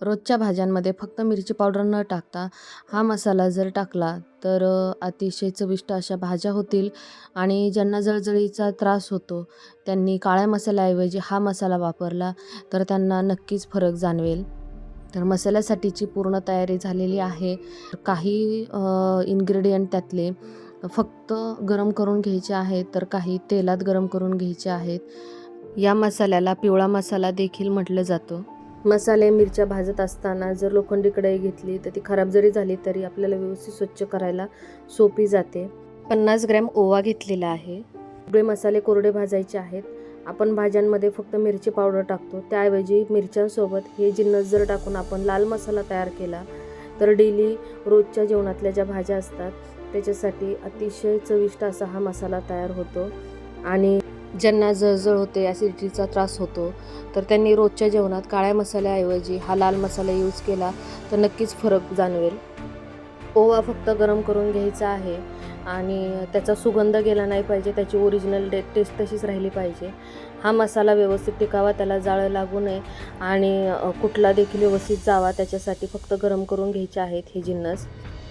रोजच्या भाज्यांमध्ये फक्त मिरची पावडर न टाकता हा मसाला जर टाकला तर अतिशय चविष्ट अशा भाज्या होतील आणि ज्यांना जळजळीचा त्रास होतो त्यांनी काळ्या मसाल्याऐवजी हा मसाला वापरला तर त्यांना नक्कीच फरक जाणवेल. तर मसाल्यासाठीची पूर्ण तयारी झालेली आहे. काही इन्ग्रेडियंट त्यातले फक्त गरम करून घ्यायचे आहेत तर काही तेलात गरम करून घ्यायचे आहेत. या मसाल्याला पिवळा मसाला देखील म्हटलं जातं. मसाले मिरच्या भाजत असताना जर लोखंडी कढई घेतली तर ती खराब जरी झाली तरी आपल्याला व्यवस्थित स्वच्छ करायला सोपी जाते. पन्नास ग्रॅम ओवा घेतलेला आहे. सगळे मसाले कोरडे भाजायचे आहेत. आपण भाज्यांमध्ये फक्त मिरची पावडर टाकतो. त्याऐवजी मिरच्यांसोबत हे जिन्नस जर टाकून आपण लाल मसाला तयार केला तर डेली रोजच्या जेवणातल्या ज्या भाज्या असतात त्याच्यासाठी अतिशय चविष्ट असा हा मसाला तयार होतो. आणि ज्यांना जळजळ होते ॲसिडिटीचा त्रास होतो तर त्यांनी रोजच्या जेवणात काळ्या मसाल्याऐवजी हा लाल मसाला यूज केला तर नक्कीच फरक जाणवेल. ओवा फक्त गरम करून घ्यायचा आहे आणि त्याचा सुगंध गेला नाही पाहिजे त्याची ओरिजिनल डे टेस्ट तशीच राहिली पाहिजे. हा मसाला व्यवस्थित टिकावा त्याला जाळं लागू नये आणि कुठला देखील व्यवस्थित जावा त्याच्यासाठी फक्त गरम करून घ्यायचे आहेत हे जिन्नस.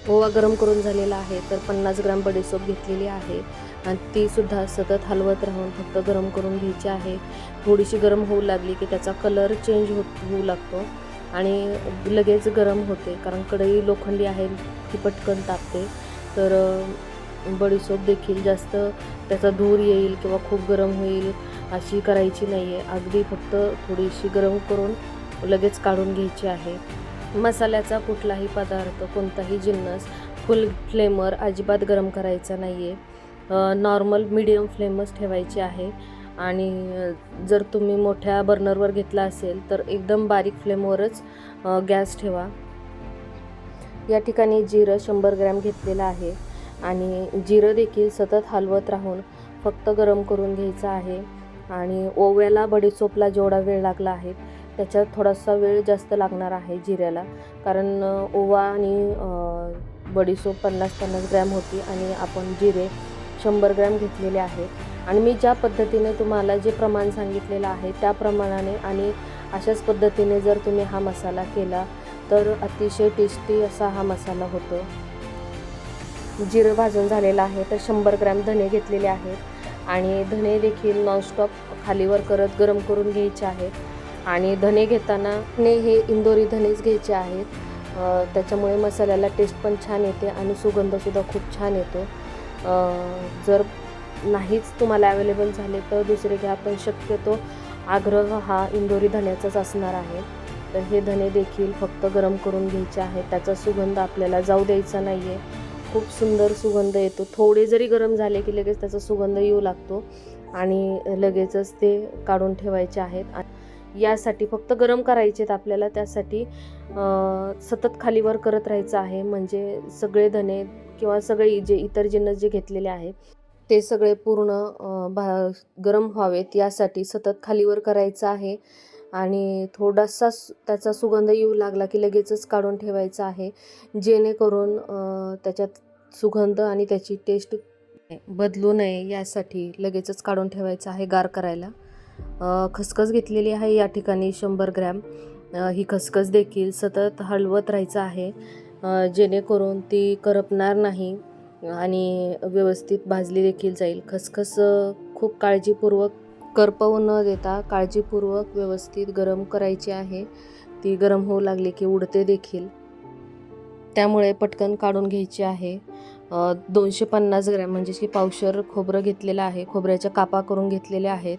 ओवा गरम करून झालेला आहे तर पन्नास ग्राम बडीसोप घेतलेली आहे. आणि तीसुद्धा सतत हलवत राहून फक्त गरम करून घ्यायची आहे. थोडीशी गरम होऊ लागली की त्याचा कलर चेंज होत होऊ लागतो. आणि लगेच गरम होते कारण कढई लोखंडी आहे ती पटकन तापते. तर बडीसोप देखील जास्त त्याचा धूर येईल किंवा खूप गरम होईल अशी करायची नाही आहे अगदी फक्त थोडीशी गरम करून लगेच काढून घ्यायची आहे. मसाल्याचा कुठलाही पदार्थ कोणताही जिन्नस फुल फ्लेमवर अजिबात गरम करायचा नाही आहे नॉर्मल मिडियम फ्लेमच ठेवायची आहे. आणि जर तुम्ही मोठ्या बर्नरवर घेतला असेल तर एकदम बारीक फ्लेमवरच गॅस ठेवा. या ठिकाणी जिरं शंभर ग्रॅम घेतलेलं आहे. आणि जिरं देखील सतत हलवत राहून फक्त गरम करून घ्यायचं आहे. आणि ओव्याला बडीसोपला जेवढा वेळ लागला आहे त्याच्यात थोडासा वेळ जास्त लागणार आहे जिऱ्याला. कारण ओवा आणि बडीसोप पन्नास पन्नास ग्रॅम होती आणि आपण जिरे शंभर ग्रॅम घेतलेले आहे आणि मी ज्या पद्धतीने तुम्हाला जे प्रमाण सांगितलेलं आहे त्या प्रमाणाने आणि अशाच पद्धतीने जर तुम्ही हा मसाला केला तर अतिशय टेस्टी असा हा मसाला होतो. जिरं भाजून झालेलं आहे तर शंभर ग्रॅम धने घेतलेले आहेत. आणि धने देखील नॉनस्टॉप खालीवर करत गरम करून घ्यायचे आहेत. आणि धने घेताना ने हे इंदोरी धनेच घ्यायचे आहेत. त्याच्यामुळे मसाल्याला टेस्ट पण छान येते आणि सुगंधसुद्धा खूप छान येतो. जर नाहीच तुम्हाला अवेलेबल झाले तर दुसरे घ्या पण शक्यतो आग्रह हा इंदोरी धण्याचाच असणार आहे. तर हे धने देखील फक्त गरम करून घ्यायचे आहेत. त्याचा सुगंध आपल्याला जाऊ द्यायचा नाही आहे खूप सुंदर सुगंध येतो. थोडे जरी गरम झाले की लगेच त्याचा सुगंध येऊ लागतो आणि लगेचच ते काढून ठेवायचे आहेत. आणि यासाठी फक्त गरम करायचे आहेत आपल्याला त्यासाठी सतत खालीवर करत राहायचं आहे. म्हणजे सगळे धने किंवा सगळे जे इतर जिन्नस जे घेतलेले आहेत ते सगळे पूर्ण भा गरम व्हावेत. यासाठी सतत खालीवर करायचं आहे आणि थोडासा त्याचा सुगंध येऊ लागला की लगेचच काढून ठेवायचा आहे. जेणेकरून त्याच्यात सुगंध आणि त्याची टेस्ट बदलू नये यासाठी लगेचच काढून ठेवायचं आहे गार करायला. खसखस घेतलेली आहे या ठिकाणी शंभर ग्रॅम. ही खसखस देखील सतत हलवत राहायचं आहे. जेणेकरून ती करपणार नाही आणि व्यवस्थित भाजली देखील जाईल. खसखस खूप काळजीपूर्वक करपवू न देता काळजीपूर्वक व्यवस्थित गरम करायची आहे. ती गरम होऊ लागली की उडते देखील. त्यामुळे पटकन काढून घ्यायची आहे. दोनशे पन्नास ग्रॅम म्हणजे की पावशर खोबरं घेतलेलं आहे. खोबऱ्याच्या कापा करून घेतलेल्या आहेत.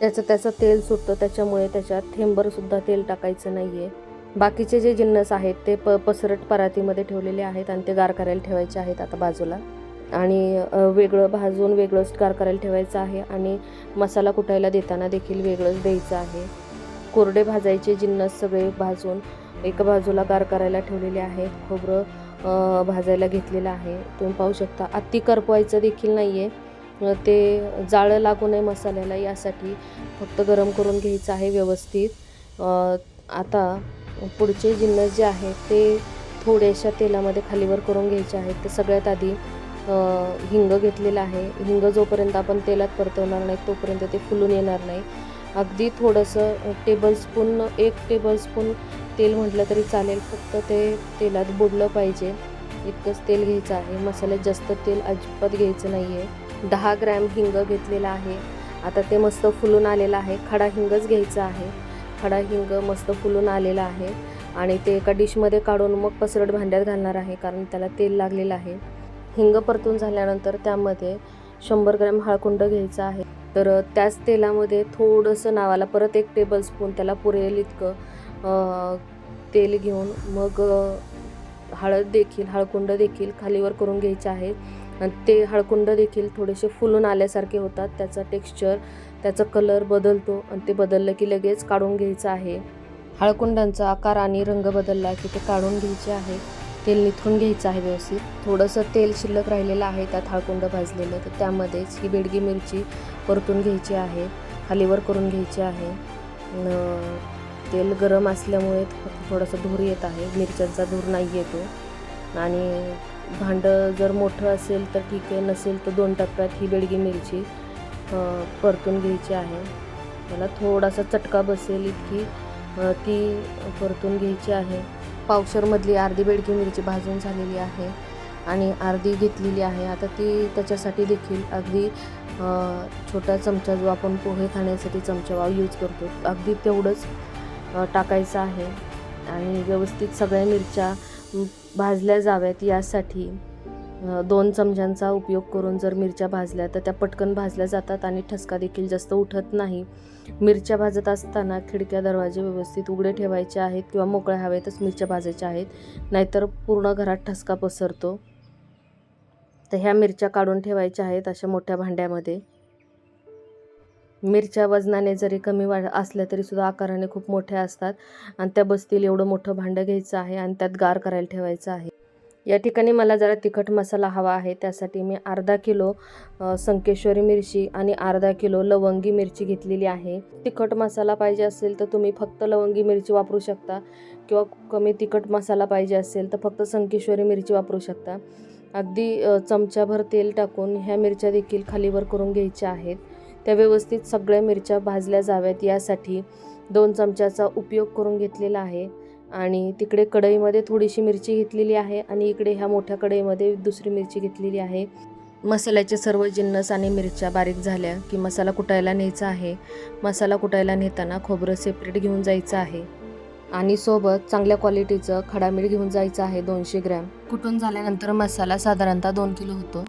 त्याचं त्याचं तेल सुटतं त्याच्यामुळे त्याच्यात थेंबरसुद्धा तेल टाकायचं नाही आहे बाकीचे जे जिन्नस आहेत ते प पसरट परातीमध्ये ठेवलेले आहेत आणि ते गार करायला ठेवायचे आहेत आता बाजूला. आणि वेगळं भाजून वेगळंच गार करायला ठेवायचं आहे आणि मसाला कुटायला देताना देखील वेगळंच द्यायचं आहे. कोरडे भाजायचे जिन्नस सगळे भाजून एका बाजूला गार करायला ठेवलेले आहे खोबरं भाजायला घेतलेलं आहे. तुम्ही पाहू शकता अति करपवायचं देखील नाही आहे ते जाळं लागू नये मसाल्याला यासाठी फक्त गरम करून घ्यायचं आहे व्यवस्थित. आता पुढचे जिन्नस जे आहेत ते थोड्याशा तेलामध्ये खालीवर करून घ्यायचे आहेत. ते सगळ्यात आधी हिंग घेतलेलं आहे. हिंग जोपर्यंत आपण तेलात परतवणार नाही तोपर्यंत ते फुलून येणार नाही. अगदी थोडंसं टेबलस्पून एक टेबलस्पून तेल म्हटलं तरी चालेल. फक्त ते तेलात बुडलं पाहिजे. इतकंच तेल घ्यायचं आहे. मसाल्यात जास्त तेल अजिबात घ्यायचं नाही आहे दहा ग्रॅम हिंग घेतलेला आहे. आता ते मस्त फुलून आलेलं आहे. खडा हिंगच घ्यायचा आहे. खडा हिंग मस्त फुलून आलेला आहे. आणि ते एका डिशमध्ये काढून मग पसरट भांड्यात घालणार आहे कारण त्याला तेल लागलेलं आहे. हिंग परतून झाल्यानंतर त्यामध्ये शंभर ग्रॅम हळकुंड घ्यायचं आहे. तर त्याच तेलामध्ये थोडंसं नावाला परत एक टेबलस्पून त्याला पुरेल इतकं तेल घेऊन मग हळद देखील हळकुंड देखील खालीवर करून घ्यायचे आहे. ते हळकुंड देखील थोडेसे फुलून आल्यासारखे होतात. त्याचा टेक्स्चर त्याचा कलर बदलतो आणि ते बदललं की लगेच काढून घ्यायचं आहे. हळकुंडांचा आकार आणि रंग बदलला की ते काढून घ्यायचे आहे. तेल निथून घ्यायचं आहे व्यवस्थित. थोडंसं तेल शिल्लक राहिलेलं आहे त्यात हळकुंड भाजलेलं. तर त्यामध्येच ही बेडगी मिरची परतून घ्यायची आहे. खालीवर करून घ्यायची आहे. न- तेल गरम असल्यामुळे थोडंसं थोडासा धूर येत आहे. मिरच्यांचा धूर नाही येतो आणि भांडं जर मोठं असेल तर ठीक आहे नसेल तर दोन टप्प्यात ही बेडगी मिरची परतून घ्यायची आहे. त्याला थोडासा चटका बसेल इतकी ती परतून घ्यायची आहे. पावसरमधली अर्धी बेडगी मिरची भाजून झालेली आहे आणि अर्धी घेतलेली आहे. आता ती त्याच्यासाठी देखील अगदी छोटा चमचा जो आपण पोहे खाण्यासाठी चमचा यूज करतो अगदी तेवढंच टाकायचं आहे. आणि व्यवस्थित सगळ्या मिरच्या भाजल्या जाव्यात यासाठी. दोन चमच्यांचा उपयोग करून जर मिरच्या भाजल्या तर त्या पटकन भाजल्या जातात आणि ठसका देखील जास्त उठत नाही. मिरच्या भाजत असताना खिडक्या दरवाजे व्यवस्थित उघडे ठेवायचे आहेत किंवा मोकळ्या हवेतच मिरच्या भाजायच्या आहेत नाहीतर पूर्ण घरात ठसका पसरतो. तर ह्या मिरच्या काढून ठेवायच्या आहेत अशा मोठ्या भांड्यामध्ये. मिरच्या वजनाने जरी कमी वाढ असल्या तरी सुद्धा आकाराने खूप मोठ्या असतात. आणि त्या बसतील एवढं मोठं भांडं घ्यायचं आहे आणि त्यात गार करायला ठेवायचं आहे. या ठिकाणी मला जरा तिखट मसाला हवा आहे. त्यासाठी मी अर्धा किलो संकेश्वरी मिरची आणि अर्धा किलो लवंगी मिरची घेतलेली आहे. तिखट मसाला पाहिजे असेल तर तुम्ही फक्त लवंगी मिरची वापरू शकता किंवा कमी तिखट मसाला पाहिजे असेल तर फक्त संकेश्वरी मिरची वापरू शकता. अगदी चमच्याभर तेल टाकून ह्या मिरच्या देखील खालीवर करून घ्यायच्या आहेत. त्या व्यवस्थित सगळ्या मिरच्या भाजल्या जाव्यात. यासाठी दोन चमच्याचा उपयोग करून घेतलेला आहे. आणि तिकडे कढईमध्ये थोडीशी मिरची घेतलेली आहे आणि इकडे ह्या मोठ्या कढईमध्ये दुसरी मिरची घेतलेली आहे. मसाल्याचे सर्व जिन्नस आणि मिरच्या बारीक झाल्या की मसाला कुटायला न्यायचा आहे. मसाला कुटायला नेताना खोबरं सेपरेट घेऊन जायचं आहे. आणि सोबत चांगल्या क्वालिटीचं खडा मीठ घेऊन जायचं आहे दोनशे ग्रॅम. कुटून झाल्यानंतर मसाला साधारणतः दोन किलो होतो.